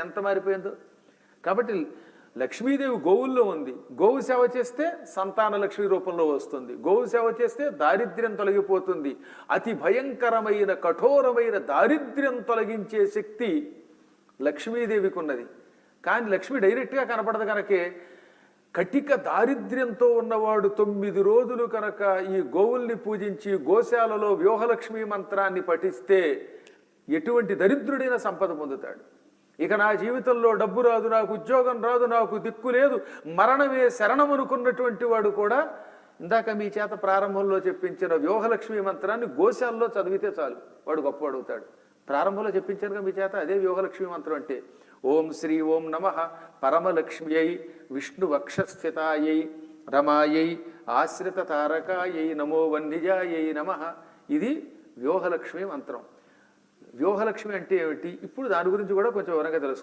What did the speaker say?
ఎంత మారిపోయిందో. కాబట్టి లక్ష్మీదేవి గోవుల్లో ఉంది. గోవు సేవ చేస్తే సంతాన లక్ష్మి రూపంలో వస్తుంది. గోవు సేవ చేస్తే దారిద్ర్యం తొలగిపోతుంది. అతి భయంకరమైన కఠోరమైన దారిద్ర్యం తొలగించే శక్తి లక్ష్మీదేవికి ఉన్నది కానీ లక్ష్మి డైరెక్ట్గా కనపడదు కనుకే కటిక దారిద్ర్యంతో ఉన్నవాడు తొమ్మిది రోజులు కనుక ఈ గోవుల్ని పూజించి గోశాలలో వ్యూహలక్ష్మి మంత్రాన్ని పఠిస్తే ఎటువంటి దరిద్రుడైన సంపద పొందుతాడు. ఇక నా జీవితంలో డబ్బు రాదు నాకు ఉద్యోగం రాదు నాకు దిక్కు లేదు. మరణమే శరణం అనుకున్నటువంటి వాడు కూడా ఇందాక మీ చేత ప్రారంభంలో చెప్పించిన వ్యూహలక్ష్మి మంత్రాన్ని గోశాల్లో చదివితే చాలు. వాడు గొప్పవాడు అవుతాడు. ప్రారంభంలో చెప్పించాను మీ చేత అదే వ్యూహలక్ష్మి మంత్రం అంటే ఓం శ్రీ ఓం నమ పరమలక్ష్మ్యై విష్ణు వక్షస్థితాయై రమాయై ఆశ్రిత తారకాయై నమో వన్నిజాయై నమ. ఇది వ్యూహలక్ష్మి మంత్రం. వ్యూహలక్ష్మి అంటే ఏమిటి? ఇప్పుడు దాని గురించి కూడా కొంచెం వివరంగా తెలుసుకుందాం.